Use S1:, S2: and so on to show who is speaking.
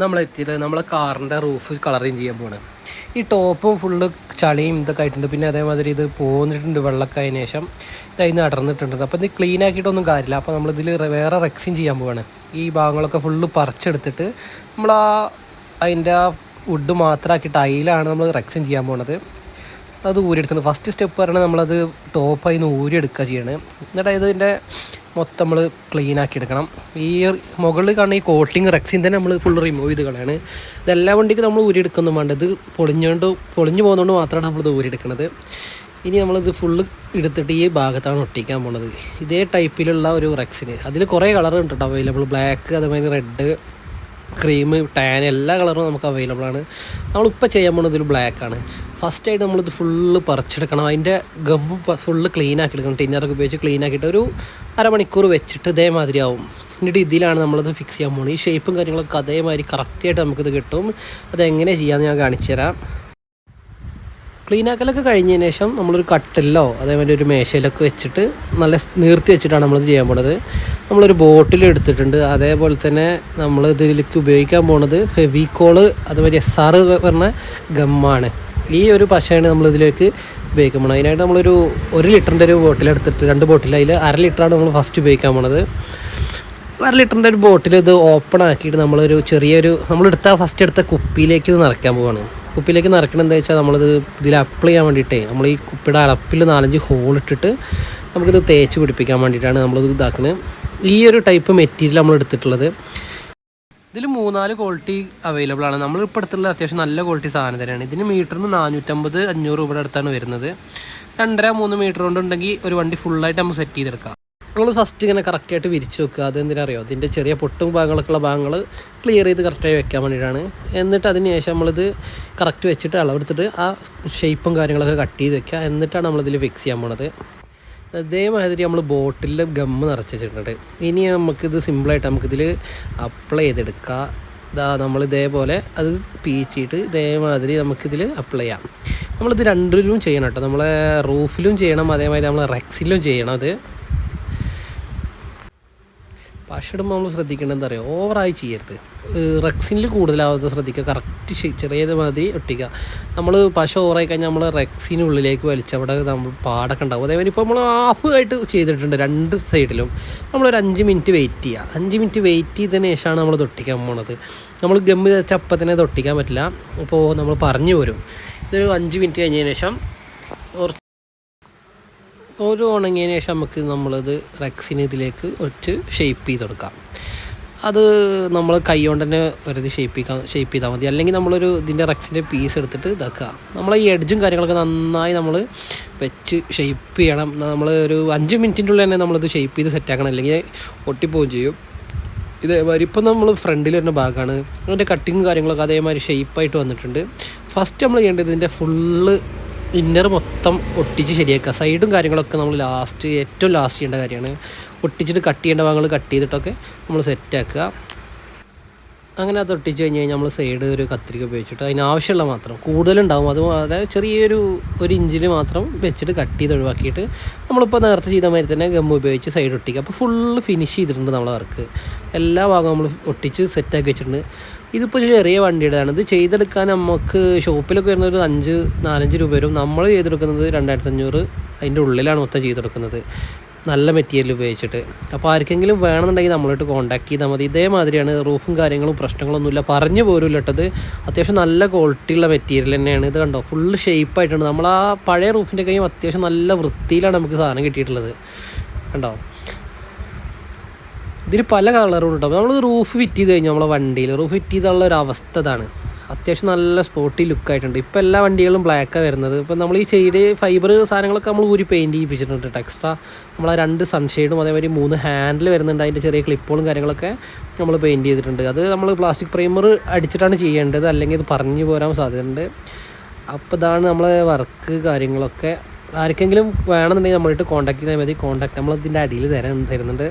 S1: നമ്മൾ എത്തിയത് നമ്മളെ കാറിന്റെ റൂഫ് കളറിങ് ചെയ്യാൻ പോവാണ്. ഈ ടോപ്പ് ഫുള്ള് ചളിയും ഇതൊക്കെ ആയിട്ടുണ്ട്. പിന്നെ അതേമാതിരി ഇത് പോന്നിട്ടുണ്ട് വെള്ളമൊക്കെ അതിന് ശേഷം ഇതായി അടർന്നിട്ടുണ്ട്. അപ്പോൾ ഇത് ക്ലീൻ ആക്കിയിട്ടൊന്നും കാര്യമില്ല. അപ്പോൾ നമ്മളിതിൽ വേറെ റെക്സിങ് ചെയ്യാൻ പോവാണ്. ഈ ഭാഗങ്ങളൊക്കെ ഫുള്ള് പറിച്ചെടുത്തിട്ട് നമ്മൾ ആ അതിന്റെ ആ വുഡ് മാത്രമാക്കിയിട്ട് അതിലാണ് നമ്മൾ റെക്സിങ് ചെയ്യാൻ പോണത്. അത് ഊരിയെടുത്തിട്ടുണ്ട് ഫസ്റ്റ് സ്റ്റെപ്പ് പറയുന്നത് നമ്മളത് ടോപ്പ് നിന്ന് ഊരിയെടുക്കുക ചെയ്യണേ. എന്നിട്ട് ഇതിന്റെ മൊത്തം നമ്മൾ ക്ലീൻ ആക്കി എടുക്കണം. ഈ മുകളിൽ കാണുന്ന ഈ കോട്ടിങ് റെക്സിൻ തന്നെ നമ്മൾ ഫുൾ റിമൂവ് ചെയ്ത് കളയാണ്. ഇതെല്ലാ വണ്ടിക്ക് നമ്മൾ ഊരിയെടുക്കുന്നു വേണ്ട. ഇത് പൊളിഞ്ഞുകൊണ്ട് പൊളിഞ്ഞു പോകുന്നതുകൊണ്ട് മാത്രമാണ് നമ്മളിത് ഊരിയെടുക്കുന്നത് ഇനി നമ്മളിത് ഫുള്ള് എടുത്തിട്ട് ഈ ഭാഗത്താണ് ഒട്ടിക്കാൻ പോണത്. ഇതേ ടൈപ്പിലുള്ള ഒരു റെക്സിന് അതിൽ കുറേ കളർ ഉണ്ട് കേട്ടോ അവൈലബിൾ ബ്ലാക്ക് അതേമാതിരി റെഡ് ക്രീം ടാൻ എല്ലാ കളറും നമുക്ക് അവൈലബിൾ ആണ്. നമ്മളിപ്പോൾ ചെയ്യാൻ പോകുന്നത് ഇതിൽ ബ്ലാക്കാണ് ഫസ്റ്റ് ആയിട്ട് നമ്മളിത് ഫുള്ള് പറിച്ചെടുക്കണം. അതിന്റെ ഗമ്മ് ഫുള്ള് ക്ലീൻ ആക്കി എടുക്കണം. ടിന്നറൊക്കെ ഉപയോഗിച്ച് ക്ലീൻ ആക്കിയിട്ട് ഒരു അരമണിക്കൂർ വെച്ചിട്ട് ഇതേമാതിരി ആവും എന്നിട്ട് ഇതിലാണ് നമ്മളത് ഫിക്സ് ചെയ്യാൻ പോകുന്നത് ഈ ഷേപ്പും കാര്യങ്ങളൊക്കെ അതേമാതിരി കറക്റ്റായിട്ട് നമുക്കിത് കിട്ടും. അതെങ്ങനെ ചെയ്യാമെന്ന് ഞാൻ കാണിച്ചു തരാം. ക്ലീനാക്കലൊക്കെ കഴിഞ്ഞതിന് ശേഷം നമ്മളൊരു കട്ടിലോ അതേമാതിരി ഒരു മേശയിലൊക്കെ വെച്ചിട്ട് നല്ല നീർത്തി വെച്ചിട്ടാണ് നമ്മളത് ചെയ്യാൻ പോണത്. നമ്മളൊരു ബോട്ടിൽ എടുത്തിട്ടുണ്ട്. അതേപോലെ തന്നെ നമ്മൾ ഇതിലേക്ക് ഉപയോഗിക്കാൻ പോണത് ഫെവിക്കോൾ അതുപോലെ എസ് ആർ പറഞ്ഞ ഗമ്മാണ്. ഈ ഒരു പശയാണ് നമ്മൾ ഇതിലേക്ക് ഉപയോഗിക്കാൻ പോകണം അതിനായിട്ട് നമ്മളൊരു ഒരു ലിറ്ററിന്റെ ഒരു ബോട്ടിൽ എടുത്തിട്ട് രണ്ട് ബോട്ടിൽ അതിൽ അര ലിറ്ററാണ് നമ്മൾ ഫസ്റ്റ് ഉപയോഗിക്കാൻ പോണത്. അര ലിറ്ററിന്റെ ഒരു ബോട്ടിൽ ഇത് ഓപ്പൺ ആക്കിയിട്ട് നമ്മളൊരു ചെറിയൊരു നമ്മളെടുത്ത ഫസ്റ്റ് എടുത്ത കുപ്പിയിലേക്ക് ഇത് നിറയ്ക്കാൻ പോവാണ്. കുപ്പിയിലേക്ക് നിറക്കണം എന്താ വെച്ചാൽ നമ്മളിത് ഇതിൽ അപ്ലൈ ചെയ്യാൻ വേണ്ടിയിട്ടേ നമ്മൾ ഈ കുപ്പിയുടെ അളപ്പിൽ നാലഞ്ച് ഹോൾ ഇട്ടിട്ട് നമുക്കിത് തേച്ച് പിടിപ്പിക്കാൻ വേണ്ടിയിട്ടാണ് നമ്മളിത് ഇതാക്കുന്നത് ഈ ഒരു ടൈപ്പ് മെറ്റീരിയൽ നമ്മൾ എടുത്തിട്ടുള്ളത്. ഇതിൽ മൂന്നാൽ ക്വാളിറ്റി അവൈലബിൾ ആണ്. നമ്മൾ ഇപ്പോൾ അടുത്തുള്ള അത്യാവശ്യം നല്ല ക്വാളിറ്റി സാധനം തന്നെയാണ്. ഇതിന് മീറ്ററിന് നാനൂറ്റമ്പത് അഞ്ഞൂറ് രൂപയുടെ അടുത്താണ് വരുന്നത്. രണ്ടര മൂന്ന് മീറ്റർ കൊണ്ടുണ്ടെങ്കിൽ ഒരു വണ്ടി ഫുള്ളായിട്ട് നമുക്ക് സെറ്റ് ചെയ്തെടുക്കാം. നമ്മൾ ഫസ്റ്റ് ഇങ്ങനെ കറക്റ്റായിട്ട് വിരിച്ച് വെക്കുക അതെന്തിനാ അറിയോ അതിന്റെ ചെറിയ പൊട്ടും ഭാഗങ്ങളൊക്കെ ഉള്ള ഭാഗങ്ങൾ ക്ലിയർ ചെയ്ത് കറക്റ്റായി വെക്കാൻ വേണ്ടിയിട്ടാണ്. എന്നിട്ട് അതിന് ശേഷം നമ്മളിത് കറക്റ്റ് വെച്ചിട്ട് അളവെടുത്തിട്ട് ആ ഷേപ്പും കാര്യങ്ങളൊക്കെ കട്ട് ചെയ്ത് വെക്കുക. എന്നിട്ടാണ് നമ്മളിതിൽ ഫിക്സ് ചെയ്യാൻ പോണത്. അതേമാതിരി നമ്മൾ ബോട്ടിൽ ഗമ്മ് നിറച്ച് വെച്ചിട്ടുണ്ട്. ഇനി നമുക്കിത് സിമ്പിളായിട്ട് നമുക്കിതിൽ അപ്ലൈ ചെയ്തെടുക്കുക ഇതാ നമ്മൾ ഇതേപോലെ അത് പീച്ചിട്ട് ഇതേമാതിരി നമുക്കിതിൽ അപ്ലൈ ചെയ്യാം. നമ്മളിത് രണ്ടിലും ചെയ്യണം കേട്ടോ. നമ്മളെ റൂഫിലും ചെയ്യണം അതേമാതിരി നമ്മൾ റെക്സിലും ചെയ്യണം അത്. പശിടുമ്പോൾ നമ്മൾ ശ്രദ്ധിക്കേണ്ടത് എന്താ പറയുക? ഓവറായി ചെയ്യരുത്. റെക്സിനിൽ കൂടുതലാവാതെ ശ്രദ്ധിക്കുക. കറക്റ്റ് ചെറിയത് മാതിരി ഒട്ടിക്കുക. നമ്മൾ പശ ഓവറായി കഴിഞ്ഞാൽ നമ്മൾ റെക്സിനുള്ളിലേക്ക് വലിച്ചവിടെ നമ്മൾ പാടൊക്കെ ഉണ്ടാവും. അതേപോലെ ഇപ്പോൾ നമ്മൾ ഹാഫ് ആയിട്ട് ചെയ്തിട്ടുണ്ട് രണ്ട് സൈഡിലും. നമ്മളൊരു അഞ്ച് മിനിറ്റ് വെയിറ്റ് ചെയ്യുക. അഞ്ച് മിനിറ്റ് വെയിറ്റ് ചെയ്തതിന് ശേഷമാണ് നമ്മൾ തൊട്ടിക്കാൻ പോണത്. നമ്മൾ ഗമ്മി തന്നെ തൊട്ടിക്കാൻ പറ്റില്ല. അപ്പോൾ നമ്മൾ പറഞ്ഞു വരും ഇതൊരു അഞ്ച് മിനിറ്റ് കഴിഞ്ഞതിന് ശേഷം ഒരു ഉണങ്ങിയതിന് ശേഷം നമുക്ക് നമ്മളത് റെക്സിന് ഇതിലേക്ക് ഒറ്റ് ഷേപ്പ് ചെയ്ത് കൊടുക്കാം. അത് നമ്മൾ കൈ കൊണ്ട് തന്നെ വെറുതെ ഷേപ്പ് ചെയ്യാൻ ഷേപ്പ് ചെയ്താൽ മതി. അല്ലെങ്കിൽ നമ്മളൊരു ഇതിന്റെ റെക്സിന്റെ പീസ് എടുത്തിട്ട് ഇതാക്കുക. നമ്മൾ ഈ എഡ്ജും കാര്യങ്ങളൊക്കെ നന്നായി നമ്മൾ വെച്ച് ഷേപ്പ് ചെയ്യണം. നമ്മൾ ഒരു അഞ്ച് മിനിറ്റിന്റെ ഉള്ളിൽ തന്നെ നമ്മളിത് ഷേപ്പ് ചെയ്ത് സെറ്റാക്കണം അല്ലെങ്കിൽ ഒട്ടിപ്പോവുകയും ചെയ്യും. ഇതേമാതിരി ഇപ്പം നമ്മൾ ഫ്രണ്ടിൽ വരുന്ന ഭാഗമാണ് അതിന്റെ കട്ടിങ്ങും കാര്യങ്ങളൊക്കെ അതേമാതിരി ഷേപ്പായിട്ട് വന്നിട്ടുണ്ട്. ഫസ്റ്റ് നമ്മൾ ചെയ്യേണ്ടത് ഇതിന്റെ ഫുള്ള് ഇന്നർ മൊത്തം ഒട്ടിച്ച് ശരിയാക്കുക. സൈഡും കാര്യങ്ങളൊക്കെ നമ്മൾ ലാസ്റ്റ് ഏറ്റവും ലാസ്റ്റ് ചെയ്യേണ്ട കാര്യമാണ്. ഒട്ടിച്ചിട്ട് കട്ട് ചെയ്യേണ്ട ഭാഗങ്ങൾ കട്ട് ചെയ്തിട്ടൊക്കെ നമ്മൾ സെറ്റാക്കുക അങ്ങനെ അത് ഒട്ടിച്ച് കഴിഞ്ഞ് കഴിഞ്ഞാൽ നമ്മൾ സൈഡ് ഒരു കത്തിരിക്ക ഉപയോഗിച്ചിട്ട് അതിനാവശ്യമുള്ള മാത്രം കൂടുതലുണ്ടാവും. അത് അതായത് ചെറിയൊരു ഒരു ഇഞ്ചിൽ മാത്രം വെച്ചിട്ട് കട്ട് ചെയ്ത് ഒഴിവാക്കിയിട്ട് നമ്മളിപ്പോൾ നേരത്തെ ചെയ്ത മാതിരി തന്നെ ഗം ഉപയോഗിച്ച് സൈഡ് ഒട്ടിക്കുക. അപ്പോൾ ഫുള്ള് ഫിനിഷ് ചെയ്തിട്ടുണ്ട് നമ്മളെ വർക്ക് എല്ലാ ഭാഗവും നമ്മൾ ഒട്ടിച്ച് സെറ്റാക്കി വെച്ചിട്ടുണ്ട്. ഇതിപ്പോൾ ചെറിയ വണ്ടിയുടേതാണ്. ഇത് ചെയ്തെടുക്കാൻ നമുക്ക് ഷോപ്പിലൊക്കെ വരുന്ന ഒരു അഞ്ച് നാലഞ്ച് രൂപ വരും. നമ്മൾ ചെയ്തെടുക്കുന്നത് രണ്ടായിരത്തി അഞ്ഞൂറ് അതിന്റെ ഉള്ളിലാണ് മൊത്തം ചെയ്തെടുക്കുന്നത്. നല്ല മെറ്റീരിയൽ ഉപയോഗിച്ചിട്ട്. അപ്പോൾ ആർക്കെങ്കിലും വേണമെന്നുണ്ടെങ്കിൽ നമ്മളായിട്ട് കോൺടാക്ട് ചെയ്താൽ മതി. ഇതേമാതിരിയാണ് റൂഫും കാര്യങ്ങളും പ്രശ്നങ്ങളൊന്നുമില്ല. പറഞ്ഞു പോലും ഇട്ടത് അത്യാവശ്യം നല്ല ക്വാളിറ്റിയുള്ള മെറ്റീരിയൽ തന്നെയാണ്. ഇത് കണ്ടോ? ഫുള്ള് ഷേപ്പായിട്ടുണ്ട് നമ്മൾ ആ പഴയ റൂഫിന്റെ കയ്യും അത്യാവശ്യം നല്ല വൃത്തിയിലാണ് നമുക്ക് സാധനം കിട്ടിയിട്ടുള്ളത്. കണ്ടോ? ഇതിന് പല കളറും ഉണ്ടാവും നമ്മൾ റൂഫ് ഫിറ്റ് ചെയ്ത് കഴിഞ്ഞാൽ നമ്മളെ വണ്ടിയിൽ റൂഫ് ഫിറ്റ് ചെയ്തുള്ള ഒരു അവസ്ഥ ഇതാണ്. അത്യാവശ്യം നല്ല സ്പോട്ടി ലുക്കായിട്ടുണ്ട് ഇപ്പോൾ എല്ലാ വണ്ടികളും ബ്ലാക്കാണ് വരുന്നത്. ഇപ്പോൾ നമ്മൾ ഈ ഷെയ്ഡ് ഫൈബർ സാധനങ്ങളൊക്കെ നമ്മൾ ഊരി പെയിന്റ് ചെയ്യിപ്പിച്ചിട്ടുണ്ട് എക്സ്ട്രാ നമ്മൾ ആ രണ്ട് സൺഷെയ്ഡും അതേമാതിരി മൂന്ന് ഹാൻഡിൽ വരുന്നുണ്ട്. അതിന്റെ ചെറിയ ക്ലിപ്പുകളും കാര്യങ്ങളൊക്കെ നമ്മൾ പെയിന്റ് ചെയ്തിട്ടുണ്ട്. അത് നമ്മൾ പ്ലാസ്റ്റിക് പ്രൈമർ അടിച്ചിട്ടാണ് ചെയ്യേണ്ടത്. അല്ലെങ്കിൽ ഇത് പറഞ്ഞു പോരാൻ സാധ്യതയുണ്ട്. അപ്പോൾ ഇതാണ് നമ്മളെ വർക്ക് കാര്യങ്ങളൊക്കെ. ആർക്കെങ്കിലും വേണമെന്നുണ്ടെങ്കിൽ നമ്മളിട്ട് കോൺടാക്ട് ചെയ്താൽ മതി. കോൺടാക്ട് നമ്മൾ ഇതിന്റെ അടിയിൽ തരാൻ തരുന്നുണ്ട്.